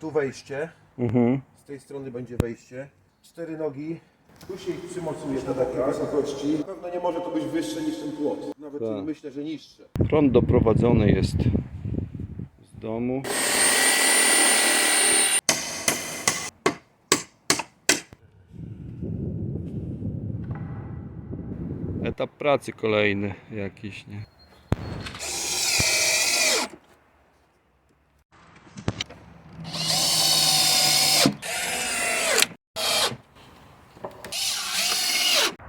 Tu wejście, Mhm. z tej strony będzie wejście. Cztery nogi. Tu się ich przymocuje do takiej wysokości. Na pewno nie może to być wyższe niż ten płot. Nawet Tak. myślę, że niższe. Prąd doprowadzony jest z domu. Etap pracy kolejny jakiś, nie?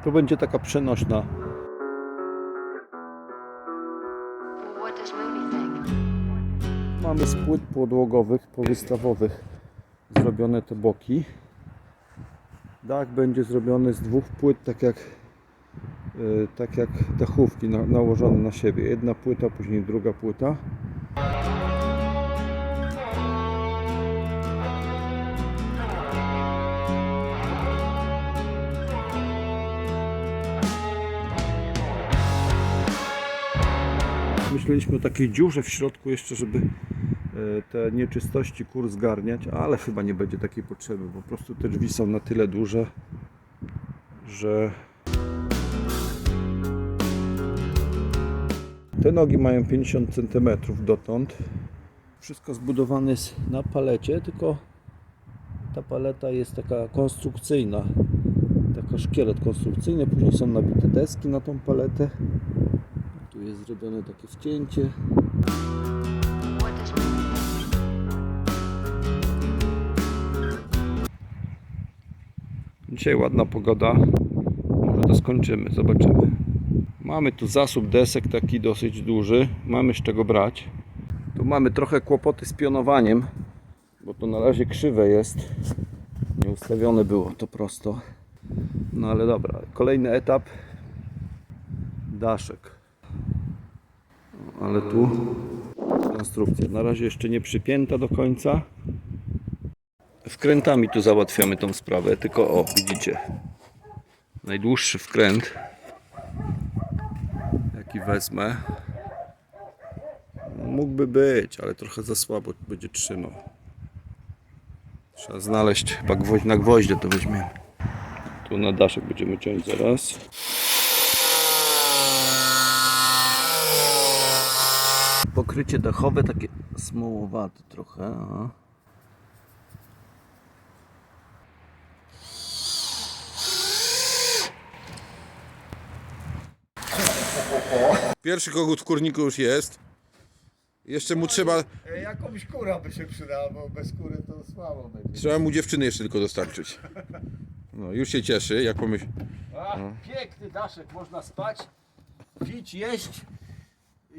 To będzie taka przenośna? Mamy z płyt podłogowych, powystawowych zrobione te boki. Dach będzie zrobiony z dwóch płyt, tak jak, y, tak jak dachówki na, nałożone na siebie. Jedna płyta, później druga płyta. Myśleliśmy o takiej dziurze w środku jeszcze, żeby e, te nieczystości kur zgarniać, ale chyba nie będzie takiej potrzeby, po prostu te drzwi są na tyle duże, że te nogi mają 50 cm dotąd. Wszystko zbudowane jest na palecie, tylko ta paleta jest taka konstrukcyjna, taka szkielet konstrukcyjny, później są nabite deski na tą paletę. Jest zrobione takie wcięcie. Dzisiaj ładna pogoda. Może to skończymy, zobaczymy. Mamy tu zasób desek taki dosyć duży. Mamy z czego brać. Tu mamy trochę kłopoty z pionowaniem, bo to na razie krzywe jest. Nie ustawione było to prosto. No ale dobra, kolejny etap. Daszek. Ale tu konstrukcja. Na razie jeszcze nie przypięta do końca. Wkrętami tu załatwiamy tą sprawę, tylko o, widzicie. Najdłuższy wkręt, jaki wezmę, mógłby być, ale trochę za słabo będzie trzymał. Trzeba znaleźć chyba gwoźdź na gwoździe to weźmiemy. Tu na daszek będziemy ciąć zaraz. Pokrycie dachowe takie smołowate trochę. Aha. Pierwszy kogut w kurniku już jest. Jeszcze mu trzeba, E, Jakąś kura by się przydała, bo bez kury to słabo będzie. trzeba mu dziewczyny jeszcze tylko dostarczyć. No, już się cieszy, jak pomyśl. A, piękny daszek, można spać, pić, jeść.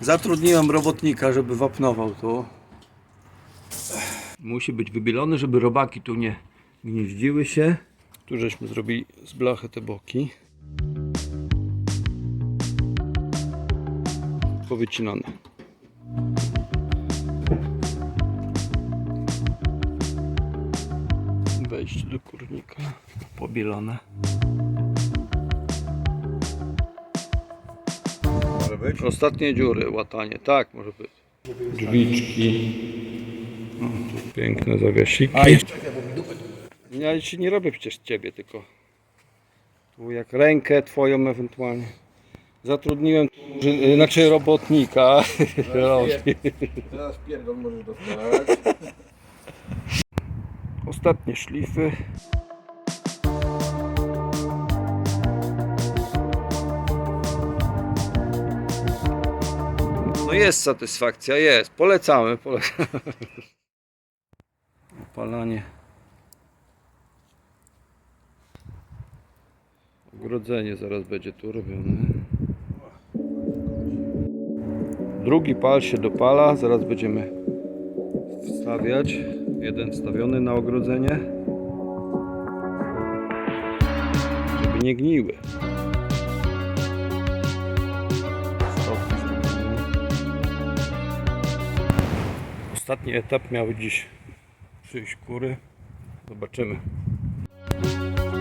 Zatrudniłem robotnika, żeby wapnował tu. Musi być wybielony, żeby robaki tu nie gnieździły się. Tu żeśmy zrobili z blachy te boki. Powycinane. Wejście do kurnika. Pobielone. Może być? Ostatnie dziury, łatanie, tak może być. Drzwiczki. Tu piękne zawiasiki. Ja ci nie robię przecież ciebie, tylko tu jak rękę twoją ewentualnie. Zatrudniłem tu, że- znaczy robotnika. Teraz pierdol możesz dostać. Ostatnie szlify. Jest satysfakcja, jest. Polecamy. polecamy. Opalanie. Ogrodzenie zaraz będzie tu robione. Drugi pal się dopala, zaraz będziemy wstawiać. Jeden wstawiony na ogrodzenie. żeby nie gniły. Ostatni etap miały dziś przyjść kury. Zobaczymy.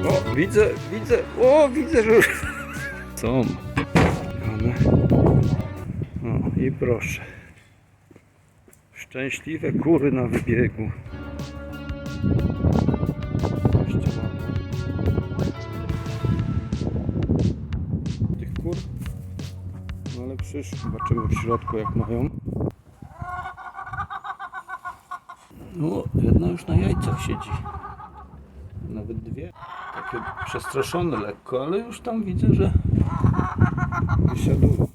O, widzę, widzę, o, widzę, że już są. Mamy. O, i proszę. Szczęśliwe kury na wybiegu. Jeszcze mamy. Tych kur. No ale przyszły. Zobaczymy w środku jak mają. No, jedna już na jajcach siedzi. Nawet dwie. Takie przestraszone lekko, ale już tam widzę, że wysiadują.